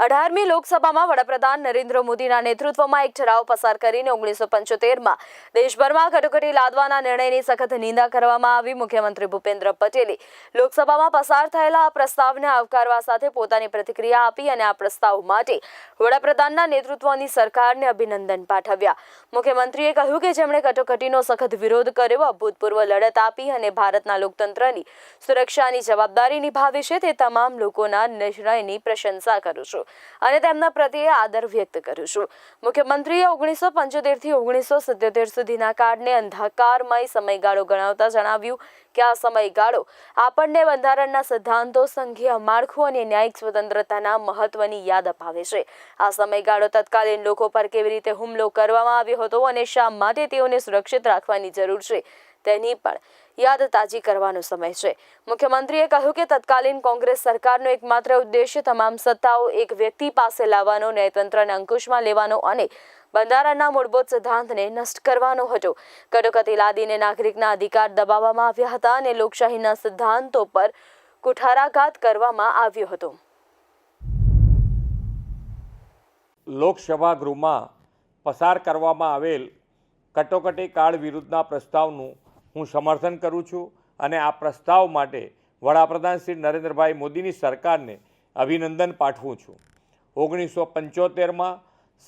અઢારમી લોકસભામાં વડાપ્રધાન નરેન્દ્ર મોદીના નેતૃત્વમાં એક ઠરાવ પસાર કરીને ઓગણીસો પંચોતેરમાં દેશભરમાં કટોકટી લાદવાના નિર્ણયની સખત નિંદા કરવામાં આવી. મુખ્યમંત્રી ભૂપેન્દ્ર પટેલે લોકસભામાં પસાર થયેલા આ પ્રસ્તાવને આવકારવા સાથે પોતાની પ્રતિક્રિયા આપી અને આ પ્રસ્તાવ માટે વડાપ્રધાનના નેતૃત્વની સરકારને અભિનંદન પાઠવ્યા. મુખ્યમંત્રીએ કહ્યું કે જેમણે કટોકટીનો સખત વિરોધ કર્યો, અભૂતપૂર્વ લડત આપી અને ભારતના લોકતંત્રની સુરક્ષાની જવાબદારી નિભાવી છે, તે તમામ લોકોના નિર્ણયની પ્રશંસા કરું છું. અને તેમના પ્રત્યે આદર વ્યક્ત કરું છું. મુખ્યમંત્રીએ ઓગણીસો પંચોતેરથી ઓગણીસો સિત્યોતેર સુધીના કાળને અંધકારમય સમયગાળો ગણાવતા જણાવ્યું કે આ સમયગાળો આપણને બંધારણના સિદ્ધાંતો, સંઘીય માળખું અને ન્યાયિક સ્વતંત્રતાના મહત્વની યાદ અપાવે છે. આ સમયગાળો તત્કાલીન લોકો પર કેવી રીતે હુમલો કરવામાં આવ્યો હતો અને શા માટે તેઓને સુરક્ષિત રાખવાની જરૂર છે તેની પણ યાદ તાજી કરવાનો સમય છે. મુખ્યમંત્રીએ કહ્યું કે તત્કાલીન કોંગ્રેસ સરકારનો એકમાત્ર ઉદ્દેશ્ય તમામ સત્તાઓ એક વ્યક્તિ પાસે લાવવાનો, ન્યાયતંત્રને અંકુશમાં લેવાનો અને બંધારણના મૂળભૂત સિદ્ધાંતને નષ્ટ કરવાનો હતો. કટોકટી લાદીને નાગરિકના અધિકાર દબાવવામાં આવ્યા હતા અને લોકશાહીના સિદ્ધાંતો પર કુઠારાઘાત કરવામાં આવ્યો હતો. લોકસભા ગૃહમાં પસાર કરવામાં આવેલ કટોકટી કાળ વિરુદ્ધના પ્રસ્તાવનું હું સમર્થન કરું છું અને આ પ્રસ્તાવ માટે વડાપ્રધાન શ્રી નરેન્દ્રભાઈ મોદીની સરકારને અભિનંદન પાઠવું છું. ઓગણીસો પંચોતેરમાં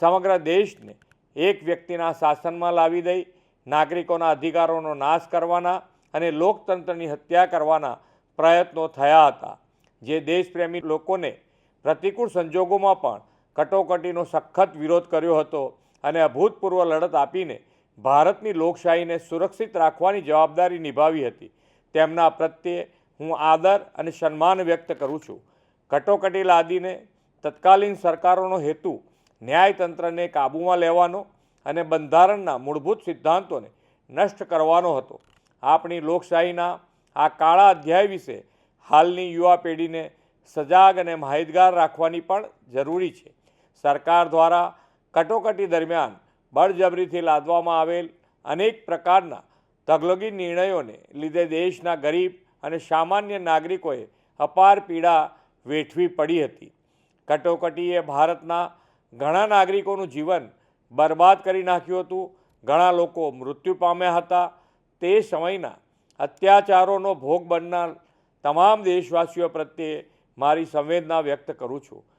સમગ્ર દેશને એક વ્યક્તિના શાસનમાં લાવી દઈ, નાગરિકોના અધિકારોનો નાશ કરવાના અને લોકતંત્રની હત્યા કરવાના પ્રયત્નો થયા હતા. જે દેશપ્રેમી લોકોને પ્રતિકૂળ સંજોગોમાં પણ કટોકટીનો સખત વિરોધ કર્યો હતો અને અભૂતપૂર્વ લડત આપીને ભારતની લોકશાહીને સુરક્ષિત રાખવાની જવાબદારી નિભાવી હતી. તેમના પ્રત્યે હું આદર અને સન્માન વ્યક્ત કરું છું. કટોકટી લાદીને તત્કાલીન સરકારોનો હેતુ ન્યાયતંત્રને કાબૂમાં લેવાનો અને બંધારણના મૂળભૂત સિદ્ધાંતોને નષ્ટ કરવાનો હતો. આપણી લોકશાહીના આ કાળા અધ્યાય વિશે હાલની યુવા પેઢીને સજાગ અને માહિતગાર રાખવાની પણ જરૂરી છે. સરકાર દ્વારા કટોકટી દરમિયાન બળજબરીથી લાદવામાં આવેલ અનેક પ્રકારના તગલગી નિર્ણયોને લીધે દેશના ગરીબ અને સામાન્ય નાગરિકોએ અપાર પીડા વેઠવી પડી હતી. કટોકટીએ ભારતના ઘણા નાગરિકોનું જીવન બરબાદ કરી નાખ્યું હતું. ઘણા લોકો મૃત્યુ પામ્યા હતા. તે સમયના અત્યાચારોનો ભોગ બનનાર તમામ દેશવાસીઓ પ્રત્યે મારી સંવેદના વ્યક્ત કરું છું.